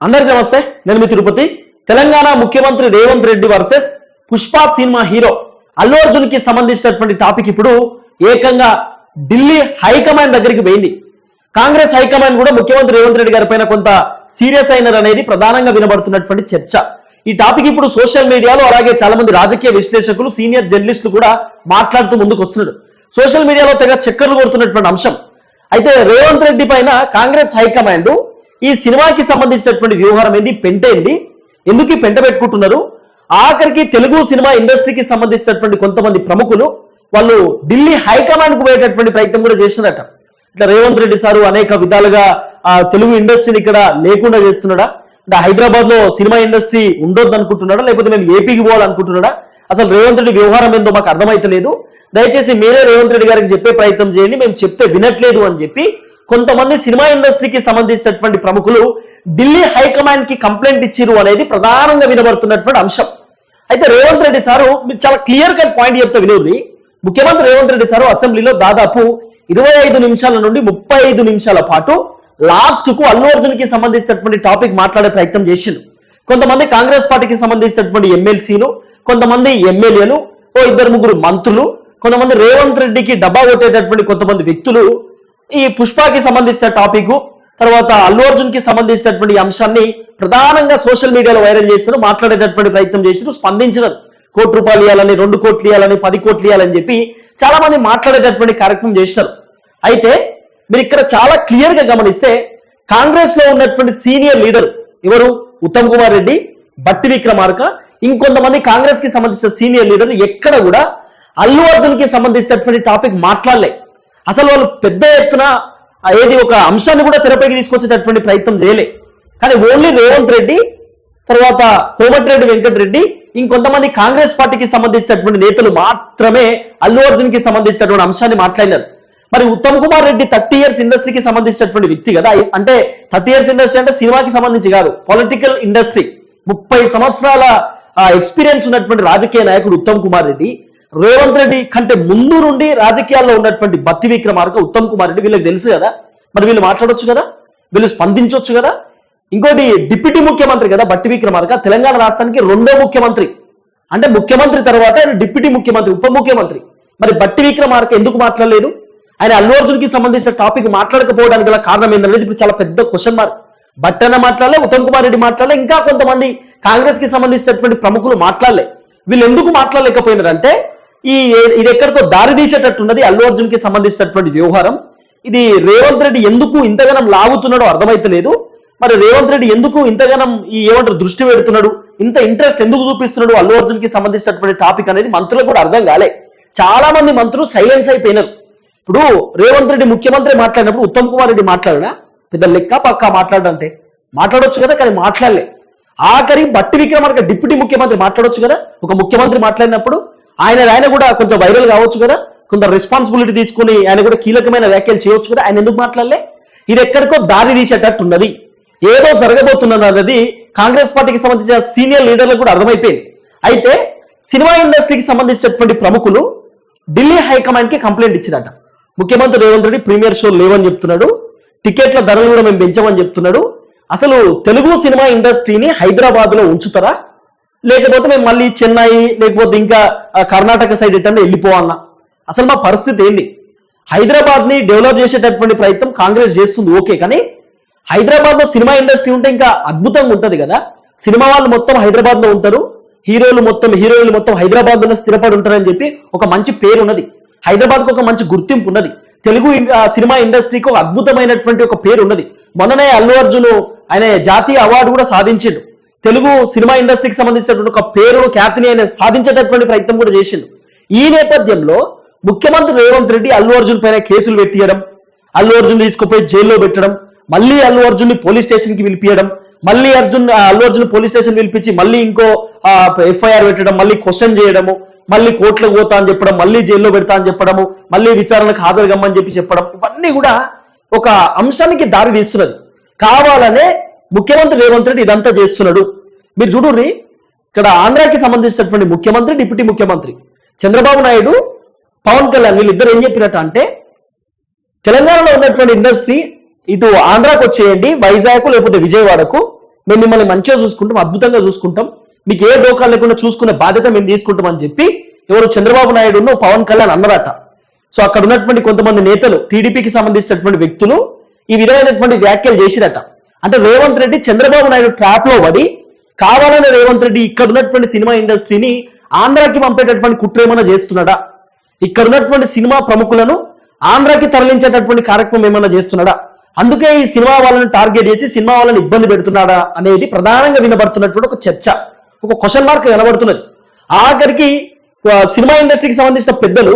అందరికీ నమస్తే నేను మీ తిరుపతి. తెలంగాణ ముఖ్యమంత్రి Revanth Reddy versus Pushpa cinema hero Allu అర్జున్కి సంబంధించినటువంటి టాపిక్ ఇప్పుడు ఏకంగా ఢిల్లీ హైకమాండ్ దగ్గరికి పోయింది. కాంగ్రెస్ హైకమాండ్ కూడా ముఖ్యమంత్రి రేవంత్ రెడ్డి గారి పైన కొంత సీరియస్ అయినారు అనేది ప్రధానంగా వినబడుతున్నటువంటి చర్చ. ఈ టాపిక్ ఇప్పుడు సోషల్ మీడియాలో అలాగే చాలా మంది రాజకీయ విశ్లేషకులు సీనియర్ జర్నలిస్టులు కూడా మాట్లాడుతూ ముందుకు వస్తున్నారు. సోషల్ మీడియాలో తెగ చక్కర్లు కొడుతున్నటువంటి అంశం. అయితే రేవంత్ రెడ్డి పైన కాంగ్రెస్ హైకమాండ్ ఈ సినిమాకి సంబంధించినటువంటి వ్యవహారం ఏంది? పెంట ఏంది? ఎందుకు పెంట పెట్టుకుంటున్నారు? ఆఖరికి తెలుగు సినిమా ఇండస్ట్రీకి సంబంధించినటువంటి కొంతమంది ప్రముఖులు వాళ్ళు ఢిల్లీ హైకమాండ్కు పోయేటటువంటి ప్రయత్నం కూడా చేసినట ఇట్లా రేవంత్ రెడ్డి సారు అనేక విధాలుగా ఆ తెలుగు ఇండస్ట్రీని ఇక్కడ లేకుండా చేస్తున్నాడా? అంటే హైదరాబాద్లో సినిమా ఇండస్ట్రీ ఉండొద్దు అనుకుంటున్నాడా లేకపోతే మేము ఏపీకి పోవాలనుకుంటున్నాడా? అసలు రేవంత్ రెడ్డి వ్యవహారం ఏందో మాకు అర్థమైతలేదు. దయచేసి మీరే రేవంత్ రెడ్డి గారికి చెప్పే ప్రయత్నం చేయండి. మేము చెప్తే వినట్లేదు అని చెప్పి కొంతమంది సినిమా ఇండస్ట్రీకి సంబంధించినటువంటి ప్రముఖులు ఢిల్లీ హైకమాండ్కి కంప్లైంట్ ఇచ్చిరు అనేది ప్రధానంగా వినబడుతున్నటువంటి అంశం. అయితే రేవంత్ రెడ్డి సారు మీరు చాలా క్లియర్ కట్ పాయింట్ చెప్తే వినోది ముఖ్యమంత్రి రేవంత్ రెడ్డి సారు అసెంబ్లీలో దాదాపు ఇరవై ఐదు నిమిషాల నుండి ముప్పై ఐదు నిమిషాల పాటు లాస్ట్కు అల్లు అర్జున్కి సంబంధించినటువంటి టాపిక్ మాట్లాడే ప్రయత్నం చేసిండు. కొంతమంది కాంగ్రెస్ పార్టీకి సంబంధించినటువంటి ఎమ్మెల్సీలు కొంతమంది ఎమ్మెల్యేలు ఓ ఇద్దరు ముగ్గురు మంత్రులు కొంతమంది రేవంత్ రెడ్డికి డబ్బా కొట్టేటటువంటి కొంతమంది వ్యక్తులు ఈ పుష్పకి సంబంధించిన టాపిక్ తర్వాత అల్లు అర్జున్కి సంబంధించినటువంటి అంశాన్ని ప్రధానంగా సోషల్ మీడియాలో వైరల్ చేశారు మాట్లాడేటటువంటి ప్రయత్నం చేసినారు స్పందించినారు. కోటి రూపాయలు ఇవ్వాలని రెండు కోట్లు ఇవ్వాలని పది కోట్లు ఇవ్వాలని చెప్పి చాలా మంది మాట్లాడేటటువంటి కార్యక్రమం చేశారు. అయితే మీరు ఇక్కడ చాలా క్లియర్గా గమనిస్తే కాంగ్రెస్లో ఉన్నటువంటి సీనియర్ లీడర్ ఎవరు? ఉత్తమ్ కుమార్ రెడ్డి బట్టి విక్రమార్క. ఇంకొంతమంది కాంగ్రెస్కి సంబంధించిన సీనియర్ లీడర్ ఎక్కడ కూడా అల్లు అర్జున్కి సంబంధించినటువంటి టాపిక్ మాట్లాడలే. అసలు వాళ్ళు పెద్ద ఎత్తున ఏది ఒక అంశాన్ని కూడా తెరపైకి తీసుకొచ్చేటటువంటి ప్రయత్నం చేయలే. కానీ ఓన్లీ రేవంత్ రెడ్డి తర్వాత కోమటిరెడ్డి వెంకటరెడ్డి ఇంకొంతమంది కాంగ్రెస్ పార్టీకి సంబంధించినటువంటి నేతలు మాత్రమే అల్లు అర్జున్కి సంబంధించినటువంటి అంశాన్ని మాట్లాడినారు. మరి ఉత్తమ్ కుమార్ రెడ్డి థర్టీ ఇయర్స్ ఇండస్ట్రీకి సంబంధించినటువంటి వ్యక్తి కదా? అంటే థర్టీ ఇయర్స్ ఇండస్ట్రీ అంటే సినిమాకి సంబంధించి కాదు పొలిటికల్ ఇండస్ట్రీ. ముప్పై సంవత్సరాల ఎక్స్పీరియన్స్ ఉన్నటువంటి రాజకీయ నాయకుడు ఉత్తమ్ కుమార్ రెడ్డి. రేవంత్ రెడ్డి కంటే ముందు నుండి రాజకీయాల్లో ఉన్నటువంటి భక్తి విక్రమార్క ఉత్తమ్ కుమార్ రెడ్డి వీళ్ళకి తెలుసు కదా? మరి వీళ్ళు మాట్లాడొచ్చు కదా? వీళ్ళు స్పందించవచ్చు కదా? ఇంకోటి డిప్యూటీ ముఖ్యమంత్రి కదా భట్టి విక్రమార్క తెలంగాణ రాష్ట్రానికి రెండో ముఖ్యమంత్రి. అంటే ముఖ్యమంత్రి తర్వాత ఆయన డిప్యూటీ ముఖ్యమంత్రి ఉప ముఖ్యమంత్రి. మరి భట్టి విక్రమార్క ఎందుకు మాట్లాడలేదు? ఆయన అల్లు అర్జున్కి సంబంధించిన టాపిక్ మాట్లాడకపోవడానికి గల కారణం ఏంటనేది ఇప్పుడు చాలా పెద్ద క్వశ్చన్ మార్క్ భట్టన మాట్లాడలే ఉత్తమ్ కుమార్ రెడ్డి మాట్లాడలే ఇంకా కొంతమంది కాంగ్రెస్కి సంబంధించినటువంటి ప్రముఖులు మాట్లాడలే. వీళ్ళు ఎందుకు మాట్లాడలేకపోయినారంటే ఈ ఇది ఎక్కడితో దారి తీసేటట్టున్నది అల్లు అర్జున్కి సంబంధించినటువంటి వ్యవహారం. ఇది రేవంత్ రెడ్డి ఎందుకు ఇంతగానం లాగుతున్నాడో అర్థమైతలేదు మరి రేవంత్ రెడ్డి ఎందుకు ఇంతగానం ఈ ఏమంటారు దృష్టి పెడుతున్నాడు? ఇంత ఇంట్రెస్ట్ ఎందుకు చూపిస్తున్నాడు అల్లు అర్జున్కి సంబంధించినటువంటి టాపిక్ అనేది మంత్రులకు కూడా అర్థం కాలే. చాలా మంది మంత్రులు సైలెన్స్ అయిపోయినారు. ఇప్పుడు రేవంత్ రెడ్డి ముఖ్యమంత్రి మాట్లాడినప్పుడు ఉత్తమ్ కుమార్ రెడ్డి మాట్లాడినా? పెద్ద లెక్క పక్క మాట్లాడంటే మాట్లాడొచ్చు కదా కానీ మాట్లాడలే. ఆఖరి బట్టి విక్రమార్క డిప్యూటీ ముఖ్యమంత్రి మాట్లాడొచ్చు కదా? ఒక ముఖ్యమంత్రి మాట్లాడినప్పుడు ఆయన ఆయన కూడా కొంచెం వైరల్ కావచ్చు కదా కొంత రెస్పాన్సిబిలిటీ తీసుకుని ఆయన కూడా కీలకమైన వ్యాఖ్యలు చేయవచ్చు కదా ఆయన ఎందుకు మాట్లాడలే? ఇది ఎక్కడికో దారి తీసేటట్టు ఉన్నది. ఏదో జరగబోతున్నది అన్నది కాంగ్రెస్ పార్టీకి సంబంధించిన సీనియర్ లీడర్లకు కూడా అర్థమైపోయింది. అయితే సినిమా ఇండస్ట్రీకి సంబంధించినటువంటి ప్రముఖులు ఢిల్లీ హైకమాండ్కి కంప్లైంట్ ఇచ్చిందట ముఖ్యమంత్రి రేవంత్ రెడ్డి ప్రీమియర్ షో లేవని చెప్తున్నాడు. టికెట్ల ధరలు కూడా మేము పెంచమని చెప్తున్నాడు. అసలు తెలుగు సినిమా ఇండస్ట్రీని హైదరాబాద్లో ఉంచుతారా? లేకపోతే మేము మళ్ళీ చెన్నై లేకపోతే ఇంకా కర్ణాటక సైడ్ ఎట్టన్నా వెళ్ళిపోవాలన్నా అసలు మా పరిస్థితి ఏంది? హైదరాబాద్ని డెవలప్ చేసేటటువంటి ప్రయత్నం కాంగ్రెస్ చేస్తుంది ఓకే. కానీ హైదరాబాద్లో సినిమా ఇండస్ట్రీ ఉంటే ఇంకా అద్భుతంగా ఉంటది కదా? సినిమా వాళ్ళు మొత్తం హైదరాబాద్లో ఉంటారు. హీరోలు మొత్తం హీరోయిన్లు మొత్తం హైదరాబాద్లో స్థిరపడి ఉంటారని చెప్పి ఒక మంచి పేరు ఉన్నది. హైదరాబాద్కు ఒక మంచి గుర్తింపు ఉన్నది. తెలుగు సినిమా ఇండస్ట్రీకి ఒక అద్భుతమైనటువంటి ఒక పేరు ఉన్నది. మొన్ననే అల్లు అర్జున్ ఆయన జాతీయ అవార్డు కూడా సాధించిండు. తెలుగు సినిమా ఇండస్ట్రీకి సంబంధించినటువంటి ఒక పేరును ఖ్యాతిని ఆయన సాధించేటటువంటి ప్రయత్నం కూడా చేసిండు. ఈ నేపథ్యంలో ముఖ్యమంత్రి రేవంత్ రెడ్డి అల్లు అర్జున్ పైన కేసులు పెట్టియడం అల్లు అర్జున్ తీసుకుపోయి జైల్లో పెట్టడం మళ్ళీ అల్లు అర్జున్ని పోలీస్ స్టేషన్కి పిలిపియడం మళ్ళీ అర్జున్ అల్లు అర్జున్ పోలీస్ స్టేషన్ పిలిపించి మళ్ళీ ఇంకో ఎఫ్ఐఆర్ పెట్టడం మళ్ళీ క్వశ్చన్ చేయడము మళ్ళీ కోర్టులకు పోతా అని చెప్పడం మళ్ళీ జైల్లో పెడతా అని చెప్పడము మళ్ళీ విచారణకు హాజరు కమ్మని చెప్పి చెప్పడం ఇవన్నీ కూడా ఒక అంశానికి దారి తీస్తున్నది. కావాలనే ముఖ్యమంత్రి రేవంత్ రెడ్డి ఇదంతా చేస్తున్నాడు. మీరు చూడుర్రి ఇక్కడ ఆంధ్రాకి సంబంధించినటువంటి ముఖ్యమంత్రి డిప్యూటీ ముఖ్యమంత్రి చంద్రబాబు నాయుడు పవన్ కళ్యాణ్ వీళ్ళిద్దరు ఏం చెప్పినట్టు అంటే తెలంగాణలో ఉన్నటువంటి ఇండస్ట్రీ ఇటు ఆంధ్రాకు వచ్చేయండి వైజాగ్ లేకపోతే విజయవాడకు మేము మిమ్మల్ని మంచిగా చూసుకుంటాం అద్భుతంగా చూసుకుంటాం మీకు ఏ డోకాలు లేకుండా చూసుకునే బాధ్యత మేము తీసుకుంటాం అని చెప్పి ఎవరు చంద్రబాబు నాయుడును పవన్ కళ్యాణ్ అన్నదట. సో అక్కడ ఉన్నటువంటి కొంతమంది నేతలు టీడీపీకి సంబంధించినటువంటి వ్యక్తులు ఈ విధమైనటువంటి వ్యాఖ్యలు చేసిరట. అంటే రేవంత్ రెడ్డి చంద్రబాబు నాయుడు ట్రాప్లో పడి కావాలని రేవంత్ రెడ్డి ఇక్కడ ఉన్నటువంటి సినిమా ఇండస్ట్రీని ఆంధ్రాకి పంపేటటువంటి కుట్ర ఏమైనా చేస్తున్నాడా? ఇక్కడ ఉన్నటువంటి సినిమా ప్రముఖులను ఆంధ్రాకి తరలించేటటువంటి కార్యక్రమం ఏమైనా చేస్తున్నాడా? అందుకే ఈ సినిమా వాళ్ళని టార్గెట్ చేసి సినిమా వాళ్ళని ఇబ్బంది పెడుతున్నాడా అనేది ప్రధానంగా వినబడుతున్నటువంటి ఒక చర్చ ఒక క్వశ్చన్ మార్క్ కనబడుతున్నది. ఆఖరికి సినిమా ఇండస్ట్రీకి సంబంధించిన పెద్దలు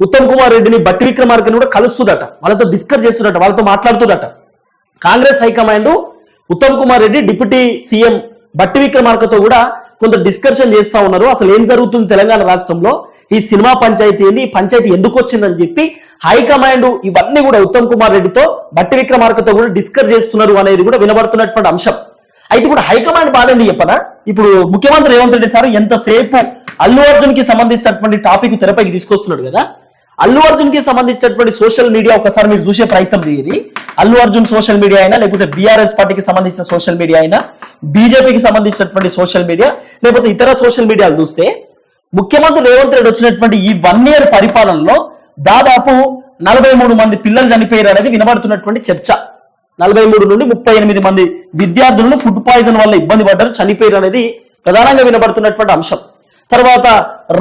ఉత్తమ్ కుమార్ రెడ్డిని బట్టి విక్రమార్కని కూడా కలుస్తుందట. వాళ్ళతో డిస్కస్ చేస్తుందట వాళ్ళతో మాట్లాడుతుందట. Congress high command Uttam Kumar Reddy deputy CM Bhatti విక్రమార్కతో కూడా కొంత డిస్కషన్ చేస్తా ఉన్నారు. అసలు ఏం జరుగుతుంది తెలంగాణ రాష్ట్రంలో? ఈ సినిమా పంచాయతీ ఏంది? ఈ పంచాయతీ ఎందుకు వచ్చిందని చెప్పి హైకమాండ్ ఇవన్నీ కూడా ఉత్తమ్ కుమార్ రెడ్డితో బట్టి విక్రమార్కతో కూడా డిస్కస్ చేస్తున్నారు అనేది కూడా వినబడుతున్నటువంటి అంశం. అయితే కూడా హైకమాండ్ బాధండి చెప్పనా? ఇప్పుడు ముఖ్యమంత్రి రేవంత్ రెడ్డి సార్ ఎంతసేపు అల్లు అర్జున్కి సంబంధించినటువంటి టాపిక్ తెరపైకి తీసుకొస్తున్నాడు కదా? అల్లు అర్జున్కి సంబంధించినటువంటి సోషల్ మీడియా ఒకసారి మీరు చూసే ప్రయత్నం చేయండి. అల్లు అర్జున్ సోషల్ మీడియా అయినా లేకపోతే బీఆర్ఎస్ పార్టీకి సంబంధించిన సోషల్ మీడియా అయినా బీజేపీకి సంబంధించినటువంటి సోషల్ మీడియా లేకపోతే ఇతర సోషల్ మీడియాలు చూస్తే ముఖ్యమంత్రి రేవంత్ రెడ్డి వచ్చినటువంటి ఈ వన్ ఇయర్ పరిపాలనలో దాదాపు నలభై మూడు మంది పిల్లలు చనిపోయారు అనేది వినబడుతున్నటువంటి చర్చ. నలభై మూడు నుండి ముప్పై ఎనిమిది మంది విద్యార్థులను ఫుడ్ పాయిజన్ వల్ల ఇబ్బంది పడ్డారు చనిపోయారు అనేది ప్రధానంగా వినబడుతున్నటువంటి అంశం. తర్వాత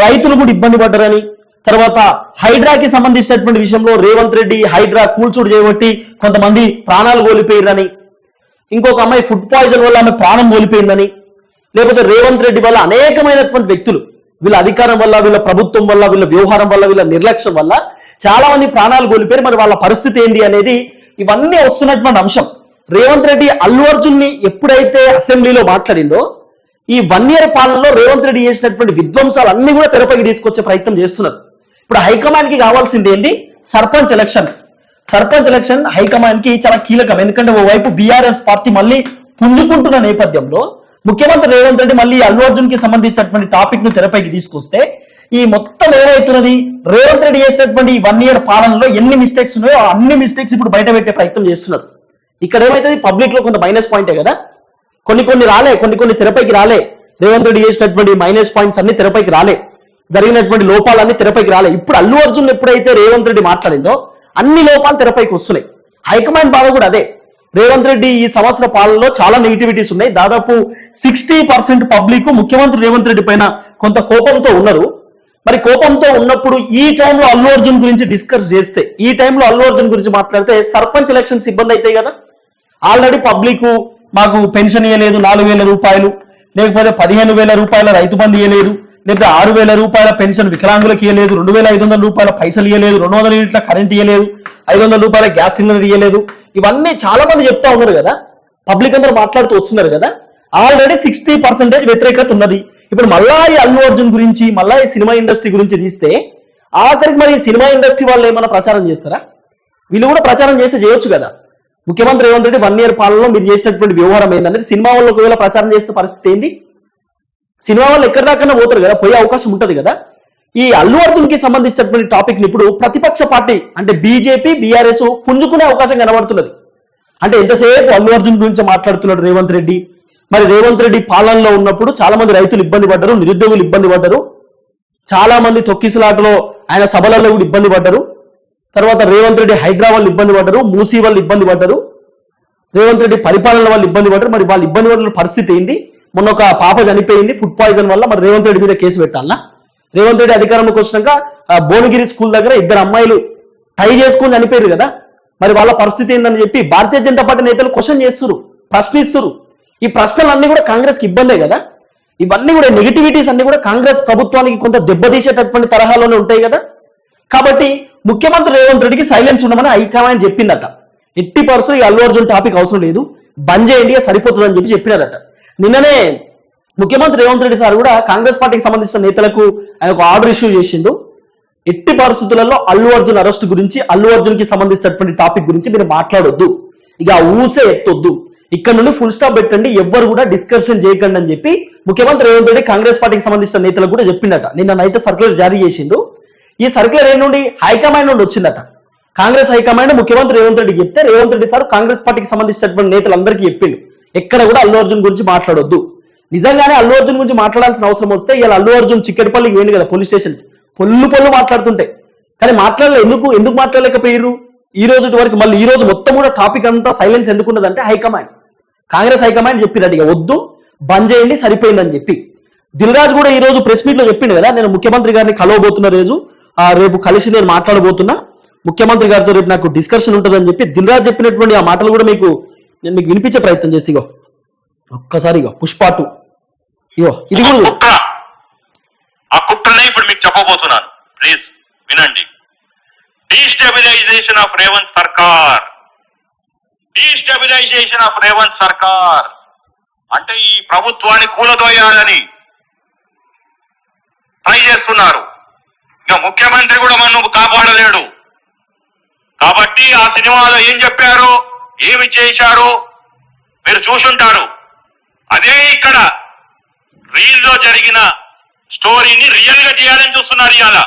రైతులు కూడా ఇబ్బంది పడ్డారని తర్వాత హైడ్రాకి సంబంధించినటువంటి విషయంలో రేవంత్ రెడ్డి హైడ్రా కూల్చూడు చేయబట్టి కొంతమంది ప్రాణాలు కోల్పోయారని ఇంకొక అమ్మాయి ఫుడ్ పాయిజన్ వల్ల ఆమె ప్రాణం కోల్పోయిందని. లేకపోతే రేవంత్ రెడ్డి వల్ల అనేకమైనటువంటి వ్యక్తులు వీళ్ళ అధికారం వల్ల వీళ్ళ ప్రభుత్వం వల్ల వీళ్ళ వ్యవహారం వల్ల వీళ్ళ నిర్లక్ష్యం వల్ల చాలా మంది ప్రాణాలు కోల్పోయారు. మరి వాళ్ళ పరిస్థితి ఏంటి అనేది ఇవన్నీ వస్తున్నటువంటి అంశం. రేవంత్ రెడ్డి అల్లు అర్జున్ని ఎప్పుడైతే అసెంబ్లీలో మాట్లాడిందో ఈ వన్ ఇయర్ పాలనలో రేవంత్ రెడ్డి చేసినటువంటి విధ్వంసాలు అన్ని కూడా తెరపైకి తీసుకొచ్చే ప్రయత్నం చేస్తున్నారు. ఇప్పుడు హైకమాండ్కి కావాల్సింది ఏంటి? సర్పంచ్ ఎలక్షన్స్ సర్పంచ్ ఎలక్షన్ హైకమాండ్కి చాలా కీలకం. ఎందుకంటే ఓవైపు బీఆర్ఎస్ పార్టీ మళ్ళీ పుంజుకుంటున్న నేపథ్యంలో ముఖ్యమంత్రి రేవంత్ రెడ్డి మళ్ళీ అల్లు అర్జున్కి సంబంధించినటువంటి టాపిక్ను తెరపైకి తీసుకొస్తే ఈ మొత్తం ఏమవుతున్నది రేవంత్ రెడ్డి చేసినటువంటి ఈ వన్ ఇయర్ పాలనలో ఎన్ని మిస్టేక్స్ ఉన్నాయో అన్ని మిస్టేక్స్ ఇప్పుడు బయట పెట్టే ప్రయత్నం చేస్తున్నారు. ఇక్కడ ఏమైతుంది? పబ్లిక్లో కొంత మైనస్ పాయింటే కదా? కొన్ని కొన్ని రాలే కొన్ని కొన్ని తెరపైకి రాలే. రేవంత్ రెడ్డి చేసినటువంటి మైనస్ పాయింట్స్ అన్ని తెరపైకి రాలే. జరిగినటువంటి లోపాలన్నీ తెరపైకి రాలే. ఇప్పుడు అల్లు అర్జున్ ఎప్పుడైతే రేవంత్ రెడ్డి మాట్లాడిందో అన్ని లోపాలు తెరపైకి వస్తున్నాయి. హైకమాండ్ బాధ కూడా అదే. రేవంత్ రెడ్డి ఈ సంవత్సర పాలనలో చాలా నెగిటివిటీస్ ఉన్నాయి. దాదాపు సిక్స్టీ పర్సెంట్ పబ్లిక్ ముఖ్యమంత్రి రేవంత్ రెడ్డి పైన కొంత కోపంతో ఉన్నారు. మరి కోపంతో ఉన్నప్పుడు ఈ టైంలో అల్లు అర్జున్ గురించి డిస్కస్ చేస్తే ఈ టైంలో అల్లు అర్జున్ గురించి మాట్లాడితే సర్పంచ్ ఎలక్షన్స్ ఇబ్బంది అవుతాయి కదా. ఆల్రెడీ పబ్లిక్ మాకు పెన్షన్ ఇవ్వలేదు నాలుగు వేల రూపాయలు లేకపోతే పదిహేను వేల రూపాయల రైతు బంధు ఇవ్వలేదు లేకపోతే ఆరు వేల రూపాయల పెన్షన్ వికలాంగులకు ఇవ్వలేదు రెండు వేల ఐదు వందల రూపాయల పైసలు ఇవ్వలేదు రెండు వందల యూనిట్ల కరెంట్ ఇవ్వలేదు ఐదు వందల రూపాయల గ్యాస్ సిలిండర్ ఇవ్వలేదు ఇవన్నీ చాలా మంది చెప్తా ఉన్నారు కదా. పబ్లిక్ అందరూ మాట్లాడుతూ వస్తున్నారు కదా. ఆల్రెడీ సిక్స్టీ పర్సెంటేజ్ వ్యతిరేకత ఉన్నది. ఇప్పుడు మళ్ళా ఈ అల్లు అర్జున్ గురించి మళ్ళా ఈ సినిమా ఇండస్ట్రీ గురించి తీస్తే ఆఖరికి మరి ఈ సినిమా ఇండస్ట్రీ వాళ్ళు ఏమైనా ప్రచారం చేస్తారా? వీళ్ళు కూడా ప్రచారం చేస్తే చేయొచ్చు కదా. ముఖ్యమంత్రి రేవంత్ రెడ్డి వన్ ఇయర్ పాలనలో మీరు చేసినటువంటి వ్యవహారం ఏంటనేది సినిమా వాళ్ళు ఒకవేళ ప్రచారం చేసే పరిస్థితి ఏంటి సినిమా వాళ్ళు ఎక్కడి దాకా పోతారు కదా పోయే అవకాశం ఉంటుంది కదా. ఈ అల్లు అర్జున్కి సంబంధించినటువంటి టాపిక్ని ఇప్పుడు ప్రతిపక్ష పార్టీ అంటే బీజేపీ బీఆర్ఎస్ పుంజుకునే అవకాశం కనబడుతున్నది. అంటే ఎంతసేపు అల్లు అర్జున్ గురించి మాట్లాడుతున్నాడు రేవంత్ రెడ్డి? మరి రేవంత్ రెడ్డి పాలనలో ఉన్నప్పుడు చాలా మంది రైతులు ఇబ్బంది పడ్డారు నిరుద్యోగులు ఇబ్బంది పడ్డారు. చాలా మంది తొక్కిసలాటలో ఆయన సభలలో కూడా ఇబ్బంది పడ్డారు. తర్వాత రేవంత్ రెడ్డి హైదరాబాద్ వాళ్ళు ఇబ్బంది పడ్డారు మూసీ వాళ్ళు ఇబ్బంది పడ్డారు. రేవంత్ రెడ్డి పరిపాలన వాళ్ళు ఇబ్బంది పడ్డారు. మరి వాళ్ళు ఇబ్బంది పడిన పరిస్థితి ఏంటి మొన్న ఒక పాప చనిపోయింది ఫుడ్ పాయిజన్ వల్ల మరి రేవంత్ రెడ్డి మీద కేసు పెట్టాలనా? రేవంత్ రెడ్డి అధికారంలోకి వచ్చినాక భువనగిరి స్కూల్ దగ్గర ఇద్దరు అమ్మాయిలు టై చేసుకొని చనిపోయారు కదా? మరి వాళ్ళ పరిస్థితి ఏందని చెప్పి భారతీయ జనతా పార్టీ నేతలు క్వశ్చన్ చేస్తున్నారు ప్రశ్నిస్తున్నారు ఈ ప్రశ్నలన్నీ కూడా కాంగ్రెస్కి ఇబ్బందే కదా? ఇవన్నీ కూడా నెగిటివిటీస్ అన్ని కూడా కాంగ్రెస్ ప్రభుత్వానికి కొంత దెబ్బతీసేటటువంటి తరహాలోనే ఉంటాయి కదా? కాబట్టి ముఖ్యమంత్రి రేవంత్ రెడ్డికి సైలెన్స్ ఉండమని హైకమాండ్ చెప్పిందట. ఎట్టి పర్సు ఈ అల్లు అర్జున్ టాపిక్ అవసరం లేదు. బంద్ చేయండి సరిపోతుందని చెప్పి చెప్పినారట. నిన్ననే ముఖ్యమంత్రి రేవంత్ రెడ్డి సార్ కూడా కాంగ్రెస్ పార్టీకి సంబంధించిన నేతలకు ఆయన ఒక ఆర్డర్ ఇష్యూ చేసిండు. ఎట్టి పరిస్థితులలో అల్లు అర్జున్ అరెస్ట్ గురించి అల్లు అర్జున్కి సంబంధించినటువంటి టాపిక్ గురించి మీరు మాట్లాడొద్దు. ఇక ఆ ఊసే ఎత్తొద్దు. ఇక్కడ నుండి ఫుల్ స్టాప్ పెట్టండి ఎవ్వరు కూడా డిస్కషన్ చేయకండి అని చెప్పి ముఖ్యమంత్రి రేవంత్ రెడ్డి కాంగ్రెస్ పార్టీకి సంబంధించిన నేతలకు కూడా చెప్పిండట నిన్న నైట్ సర్క్యులర్ జారీ చేసిండు. ఈ సర్క్యులర్ ఏ నుండి? హైకమాండ్ నుండి వచ్చిందట. కాంగ్రెస్ హైకమాండ్ ముఖ్యమంత్రి రేవంత్ రెడ్డి చెప్తే రేవంత్ రెడ్డి సార్ కాంగ్రెస్ పార్టీకి సంబంధించినటువంటి నేతలందరికీ చెప్పిండు. ఎక్కడ కూడా అల్లు అర్జున్ గురించి మాట్లాడొద్దు. నిజంగానే అల్లు అర్జున్ గురించి మాట్లాడాల్సిన అవసరం వస్తే ఇలా అల్లు అర్జున్ చిక్కటిపల్లికి వెళ్ళి కదా పోలీస్ స్టేషన్. పొల్లు పొల్లు మాట్లాడుతుంటే. కానీ మాట్లాడలే ఎందుకు? ఎందుకు మాట్లాడలేకపోయారు ఈ రోజు వరకు మళ్ళీ ఈ రోజు మొత్తం కూడా టాపిక్ అంతా silence ఎందుకున్నదంటే high command. Congress high command చెప్పినట్టు ఇక వద్దు బంద్ చేయండి సరిపోయిందని చెప్పి. దిల్ రాజు కూడా ఈ రోజు ప్రెస్ మీట్లో చెప్పిండు కదా నేను ముఖ్యమంత్రి గారిని కలవబోతున్న రోజు ఆ రేపు కలిసి నేను మాట్లాడబోతున్నా. ముఖ్యమంత్రి గారితో రేపు నాకు డిస్కషన్ ఉంటుందని చెప్పి దిల్రాజు చెప్పినటువంటి ఆ మాటలు కూడా మీకు నేను మీకు వినిపించే ప్రయత్నం చేసి ఇగో. ఒక్కసారి ఇగో పుష్ప టూ. ఇగో ఇది కూడా ఆ కుట్రనే ఇప్పుడు మీకు చెప్పబోతున్నాను. ప్లీజ్ వినండి. డీస్టెబిలైజేషన్ ఆఫ్ రేవంత్ సర్కార్ డీస్టెబిలైజేషన్ ఆఫ్ రేవంత్ సర్కార్ అంటే ఈ ప్రభుత్వాన్ని కూలదోయాలని ట్రై చేస్తున్నారు. ఇక ముఖ్యమంత్రి కూడా మనం కాపాడలేడు. కాబట్టి ఆ సినిమాలో ఏం చెప్పారు? ఏమి చేశారు? మీరు చూసుంటారు. అదే ఇక్కడ రీల్లో జరిగిన స్టోరీని రియల్గా చేయాలని చూస్తున్నారు ఇవాళ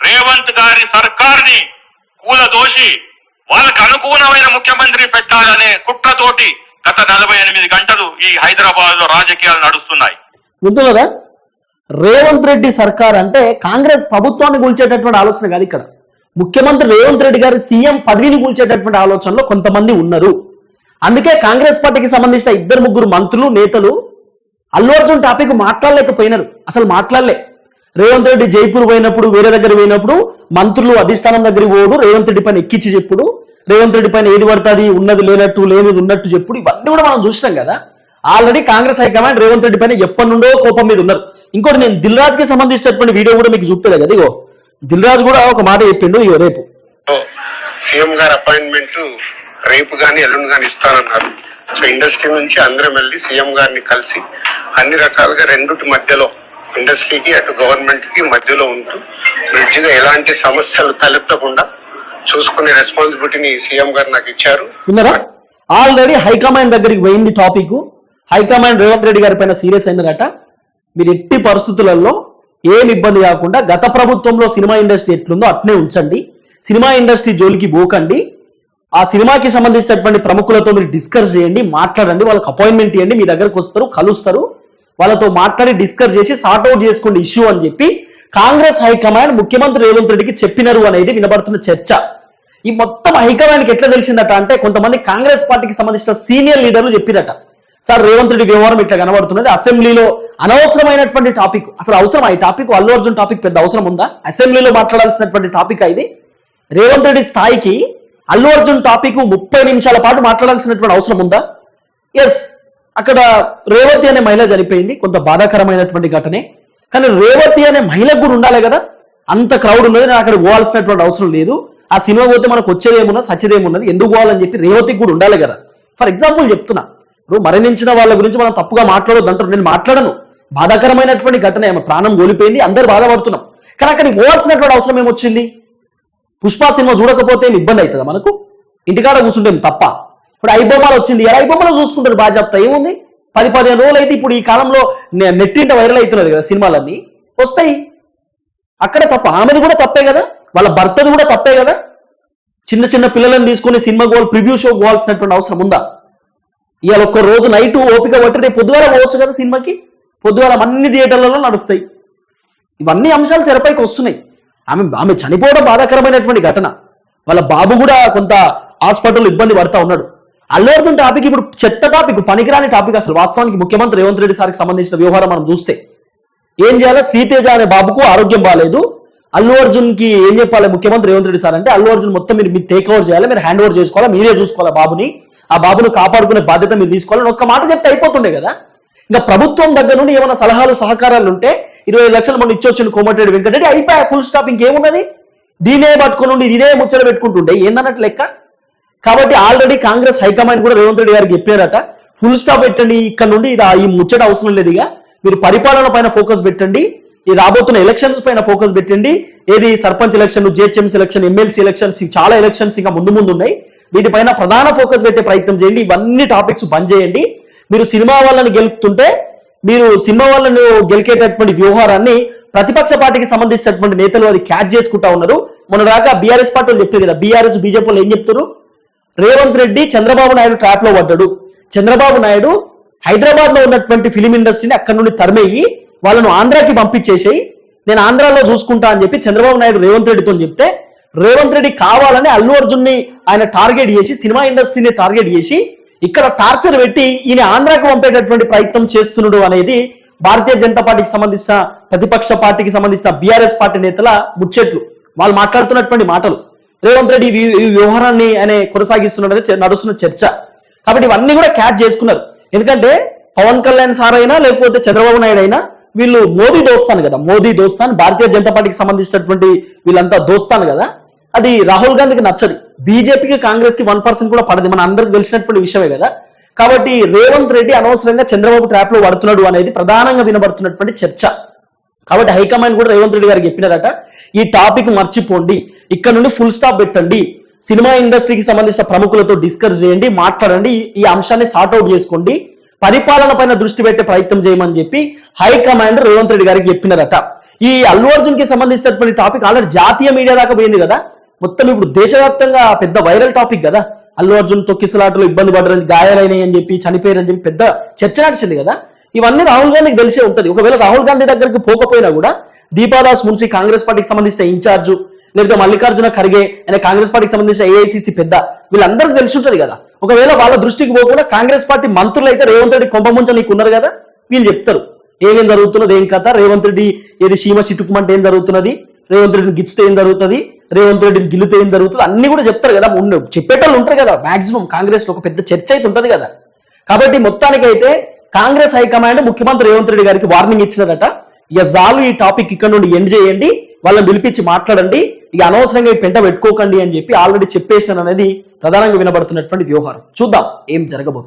రేవంత్ గారి సర్కార్ని కూలదోసి వాళ్ళకు అనుకూలమైన ముఖ్యమంత్రి పెట్టాలనే కుట్రతోటి గత నలభై ఎనిమిది గంటలు ఈ హైదరాబాద్లో రాజకీయాలు నడుస్తున్నాయి. కదా రేవంత్ రెడ్డి సర్కార్ అంటే కాంగ్రెస్ ప్రభుత్వాన్ని కూల్చేటటువంటి ఆలోచన కాదు ఇక్కడ. ముఖ్యమంత్రి రేవంత్ రెడ్డి గారు సీఎం పదవిని కూల్చేటటువంటి ఆలోచనలో కొంతమంది ఉన్నారు. అందుకే కాంగ్రెస్ పార్టీకి సంబంధించిన ఇద్దరు ముగ్గురు మంత్రులు నేతలు అల్లు అర్జున్ టాపిక్ మాట్లాడలేకపోయినారు. అసలు మాట్లాడలే. రేవంత్ రెడ్డి జైపూర్ పోయినప్పుడు వేరే దగ్గర పోయినప్పుడు మంత్రులు అధిష్టానం దగ్గరికి పోడు రేవంత్ రెడ్డి పైన ఎక్కించి చెప్పుడు రేవంత్ రెడ్డి పైన ఏది పడుతుంది ఉన్నది లేనట్టు లేనిది ఉన్నట్టు చెప్పుడు ఇవన్నీ కూడా మనం చూసినాం కదా. Already Congress high command Revanth Reddy పైన ఎప్పటి నుండో కోపం మీద ఉన్నారు. ఇంకోటి నేను దిల్ రాజ్కి సంబంధించినటువంటి వీడియో కూడా మీకు చూపలేదు కదా ఇగో. దిల్ రాజు కూడా ఒక మాట చెప్పిండు రేపు. సీఎం గారి అపాయింట్మెంట్ రేపు గాని ఎల్లుండి గాని ఇస్తానన్నారు. సో ఇండస్ట్రీ నుంచి అందరం వెళ్ళి సీఎం గారిని కలిసి అన్ని రకాలుగా రెండుటి మధ్యలో ఇండస్ట్రీకి అటు గవర్నమెంట్కి మధ్యలో ఉంటూ బ్రిడ్జ్గా ఎలాంటి సమస్యలు తలెత్తకుండా చూసుకునే రెస్పాన్సిబిలిటీని సీఎం గారు నాకు ఇచ్చారు. ఆల్రెడీ హైకమాండ్ దగ్గరికి పోయింది టాపిక్. హైకమాండ్ రేవంత్ రెడ్డి గారి పైన సీరియస్ అయిందట మీరు ఎట్టి పరిస్థితులలో ఏం ఇబ్బంది కాకుండా గత ప్రభుత్వంలో సినిమా ఇండస్ట్రీ ఎట్లుందో అట్నే ఉంచండి. సినిమా ఇండస్ట్రీ జోలికి పోకండి. ఆ సినిమాకి సంబంధించినటువంటి ప్రముఖులతో మీరు డిస్కస్ చేయండి మాట్లాడండి వాళ్ళకి అపాయింట్మెంట్ ఇవ్వండి మీ దగ్గరకు వస్తారు కలుస్తారు. వాళ్ళతో మాట్లాడి డిస్కస్ చేసి సార్ట్ అవుట్ చేసుకోండి ఇష్యూ అని చెప్పి కాంగ్రెస్ హైకమాండ్ ముఖ్యమంత్రి రేవంత్ రెడ్డికి చెప్పినారు అనేది వినబడుతున్న చర్చ. ఈ మొత్తం హైకమాండ్కి ఎట్లా తెలిసిందట అంటే కొంతమంది కాంగ్రెస్ పార్టీకి సంబంధించిన సీనియర్ లీడర్లు చెప్పిరట. సార్ రేవంత్ రెడ్డి వ్యవహారం ఇట్లా కనబడుతున్నది. అసెంబ్లీలో అనవసరమైనటువంటి టాపిక్. అసలు అవసరం ఈ టాపిక్? అల్లు అర్జున్ టాపిక్ పెద్ద అవసరం ఉందా? అసెంబ్లీలో మాట్లాడాల్సినటువంటి టాపిక్ ఇది? రేవంత్ రెడ్డి స్థాయికి అల్లు అర్జున్ టాపిక్ ముప్పై నిమిషాల పాటు మాట్లాడాల్సినటువంటి అవసరం ఉందా? ఎస్ అక్కడ రేవతి అనే మహిళ చనిపోయింది. కొంత బాధాకరమైనటువంటి ఘటనే. కానీ రేవతి అనే మహిళకు కూడా ఉండాలి కదా? అంత క్రౌడ్ ఉన్నది. నేను అక్కడ పోవాల్సినటువంటి అవసరం లేదు. ఆ సినిమా పోతే మనకు వచ్చేదేమున్నది సచ్చేదేమున్నది. ఎందుకు పోవాలని చెప్పి రేవతికి కూడా ఉండాలి కదా? ఫర్ ఎగ్జాంపుల్ చెప్తున్నా. ఇప్పుడు మరణించిన వాళ్ళ గురించి మనం తప్పుగా మాట్లాడొద్దు అంటారు. నేను మాట్లాడను. బాధాకరమైనటువంటి ఘటన. ఏమో ప్రాణం కోల్పోయింది. అందరు బాధపడుతున్నాం. కానీ అక్కడికి పోవాల్సినటువంటి అవసరం ఏమొచ్చింది? పుష్ప సినిమా చూడకపోతే ఏం ఇబ్బంది అవుతుందా మనకు? ఇంటికాడ కూర్చుంటాం తప్ప. ఇప్పుడు ఐబొమ్మలు వచ్చింది. ఎలా ఐబొమ్మలో చూసుకుంటారు బాగా ఏముంది? పది పదిహేను రోజులు అయితే ఇప్పుడు ఈ కాలంలో నెట్టింట వైరల్ అవుతున్నది కదా సినిమాలన్నీ. వస్తాయి. అక్కడ తప్ప. ఆమెది కూడా తప్పే కదా? వాళ్ళ భర్తది కూడా తప్పే కదా? చిన్న చిన్న పిల్లలను తీసుకుని సినిమా గోల్ ప్రివ్యూ షో పోవాల్సినటువంటి అవసరం ఉందా? ఇవాళ ఒక్క రోజు నైట్ ఓపిక పట్టి రేపు పొద్దుగాల పోవచ్చు కదా సినిమాకి? పొద్దుగాల అన్ని థియేటర్లలో నడుస్తాయి. ఇవన్నీ అంశాలు తెరపైకి వస్తున్నాయి. ఆమె ఆమె చనిపోవడం బాధాకరమైనటువంటి ఘటన. వాళ్ళ బాబు కూడా కొంత హాస్పిటల్ ఇబ్బంది పడతా ఉన్నాడు. అల్లు టాపిక్ ఇప్పుడు చెత్త టాపిక్ పనికిరాని టాపిక్ అసలు. వాస్తవానికి ముఖ్యమంత్రి రేవంత్ రెడ్డి సార్కి సంబంధించిన వ్యవహారం మనం చూస్తే. ఏం చేయాలి? శ్రీతేజ అనే బాబుకు ఆరోగ్యం బాగాలేదు అల్లు అర్జున్కి ఏం చెప్పాలి ముఖ్యమంత్రి రేవంత్ రెడ్డి సార్ అంటే అల్లు అర్జున్ మొత్తం మీరు మీరు టేక్ ఓవర్ చేయాలి మీరు హ్యాండ్ ఓవర్ చేసుకోవాలి మీరే చూసుకోవాలి బాబుని? ఆ బాబును కాపాడుకునే బాధ్యత మీరు తీసుకోవాలని ఒక్క మాట చెప్తే అయిపోతుండే కదా? ఇంకా ప్రభుత్వం దగ్గర నుండి ఏమైనా సలహాలు సహకారాలు ఉంటే ఇరవై లక్షలు మొన్న ఇచ్చొచ్చిన కోమటిరెడ్డి వెంకటరెడ్డి అయిపోయా ఫుల్ స్టాప్ ఇంకేమున్నది? దీనే పట్టుకుని ఉండి ఇదే ముచ్చట పెట్టుకుంటుండే ఏందన్నట్టు లెక్క? కాబట్టి ఆల్రెడీ కాంగ్రెస్ హైకమాండ్ కూడా రేవంత్ రెడ్డి గారికి చెప్పారట ఫుల్ స్టాప్ పెట్టండి ఇక్కడ నుండి ఇది ఆ- ఈ ముచ్చట అవసరం లేదు ఇక. మీరు పరిపాలన పైన ఫోకస్ పెట్టండి ఈ రాబోతున్న ఎలక్షన్స్ పైన ఫోకస్ పెట్టండి. ఏది sarpanch election GHMC election MLC elections చాలా ఎలక్షన్స్ ఇంకా ముందు ముందు ఉన్నాయి. వీటిపైన ప్రధాన ఫోకస్ పెట్టే ప్రయత్నం చేయండి. ఇవన్నీ టాపిక్స్ బంద్ చేయండి. మీరు సినిమా వాళ్ళని గెలుపుతుంటే మీరు సినిమా వాళ్ళను గెలికేటటువంటి వ్యవహారాన్ని ప్రతిపక్ష పార్టీకి సంబంధించినటువంటి నేతలు అది క్యాచ్ చేసుకుంటా ఉన్నారు. మొన్న దాకా బీఆర్ఎస్ పార్టీ వాళ్ళు చెప్పారు కదా బీఆర్ఎస్ బీజేపీ వాళ్ళు ఏం చెప్తారు? రేవంత్ రెడ్డి చంద్రబాబు నాయుడు ట్రాప్లో పడ్డాడు. చంద్రబాబు నాయుడు హైదరాబాద్లో ఉన్నటువంటి ఫిలిం ఇండస్ట్రీని అక్కడి నుండి తరిమేయి వాళ్ళను ఆంధ్రాకి పంపించేసేయి నేను ఆంధ్రాలో చూసుకుంటా అని చెప్పి చంద్రబాబు నాయుడు రేవంత్ రెడ్డితో చెప్తే రేవంత్ రెడ్డి కావాలని అల్లు అర్జున్ని ఆయన టార్గెట్ చేసి సినిమా ఇండస్ట్రీని టార్గెట్ చేసి ఇక్కడ టార్చర్ పెట్టి ఈయన ఆంధ్రాకు పంపేటటువంటి ప్రయత్నం చేస్తున్నాడు అనేది భారతీయ జనతా పార్టీకి సంబంధించిన ప్రతిపక్ష పార్టీకి సంబంధించిన బీఆర్ఎస్ పార్టీ నేతల ముచ్చట్లు. వాళ్ళు మాట్లాడుతున్నటువంటి మాటలు. రేవంత్ రెడ్డి ఈ వ్యవహారాన్ని ఆయన కొనసాగిస్తున్నాడని నడుస్తున్న చర్చ. కాబట్టి ఇవన్నీ కూడా క్యాచ్ చేసుకున్నారు. ఎందుకంటే పవన్ కళ్యాణ్ సార్ అయినా లేకపోతే చంద్రబాబు నాయుడు అయినా వీళ్ళు మోదీ దోస్తాను కదా. మోదీ దోస్తాన్ భారతీయ జనతా పార్టీకి సంబంధించినటువంటి వీళ్ళంతా దోస్తాను కదా. అది రాహుల్ గాంధీకి నచ్చదు. బీజేపీకి కాంగ్రెస్కి వన్ పర్సెంట్ కూడా పడదు. మన అందరికి తెలిసినటువంటి విషయమే కదా. కాబట్టి రేవంత్ రెడ్డి అనవసరంగా చంద్రబాబు ట్రాప్లో పడుతున్నాడు అనేది ప్రధానంగా వినబడుతున్నటువంటి చర్చ. కాబట్టి హైకమాండ్ కూడా రేవంత్ రెడ్డి గారికి చెప్పినారట ఈ టాపిక్ మర్చిపోండి. ఇక్కడ నుండి ఫుల్ స్టాప్ పెట్టండి. సినిమా ఇండస్ట్రీకి సంబంధించిన ప్రముఖులతో డిస్కస్ చేయండి మాట్లాడండి. ఈ- ఈ అంశాన్ని సార్ట్అవుట్ చేసుకోండి. పరిపాలన పైన దృష్టి పెట్టే ప్రయత్నం చేయమని చెప్పి హైకమాండ్ రేవంత్ రెడ్డి గారికి చెప్పినారట. ఈ అల్లు అర్జున్కి సంబంధించినటువంటి టాపిక్ ఆల్రెడీ జాతీయ మీడియా దాకా పోయింది కదా. మొత్తం ఇప్పుడు దేశవ్యాప్తంగా పెద్ద వైరల్ టాపిక్ కదా. అల్లు అర్జున్ తొక్కిసలాటలు ఇబ్బంది పడరని గాయాలైనాయి అని చెప్పి చనిపోయారని చెప్పి పెద్ద చర్చ నడిచింది కదా. ఇవన్నీ రాహుల్ గాంధీకి తెలిసే ఉంటుంది. ఒకవేళ రాహుల్ గాంధీ దగ్గరికి పోకపోయినా కూడా దీపాదాస్ మున్సి కాంగ్రెస్ పార్టీకి సంబంధించిన ఇన్ఛార్జ్ లేదా మల్లికార్జున ఖర్గే అనే కాంగ్రెస్ పార్టీకి సంబంధించిన ఏఐసిసి పెద్ద వీళ్ళందరికీ తెలిసి ఉంటది కదా. ఒకవేళ వాళ్ళ దృష్టికి పోకుండా కాంగ్రెస్ పార్టీ మంత్రులు అయితే రేవంత్ రెడ్డి కొంపముంచ నీకు ఉన్నారు కదా? వీళ్ళు చెప్తారు. ఏమేం జరుగుతున్నది? ఏం కథ? రేవంత్ రెడ్డి ఏది సీమ చిట్టుకుమంటే ఏం జరుగుతున్నది? రేవంత్ రెడ్డిని గిచ్చితే ఏం జరుగుతుంది రేవంత్ రెడ్డిని గిల్లితే ఏం జరుగుతుంది అన్ని కూడా చెప్తారు కదా. ఉండు చెప్పేటోళ్ళు ఉంటారు కదా. మాక్సిమం కాంగ్రెస్లో ఒక పెద్ద చర్చ అయితే ఉంటుంది కదా. కాబట్టి మొత్తానికైతే కాంగ్రెస్ హైకమాండ్ ముఖ్యమంత్రి రేవంత్ రెడ్డి గారికి వార్నింగ్ ఇచ్చినదట. ఇక జాలు ఈ టాపిక్ ఇక్కడ నుండి ఎండ్ చేయండి. వాళ్ళని పిలిపించి మాట్లాడండి ఇక అనవసరంగా ఈ పెంట పెట్టుకోకండి అని చెప్పి ఆల్రెడీ చెప్పేసాను అనేది ప్రధానంగా వినబడుతున్నటువంటి వ్యవహారం. చూద్దాం ఏం జరగబోతుంది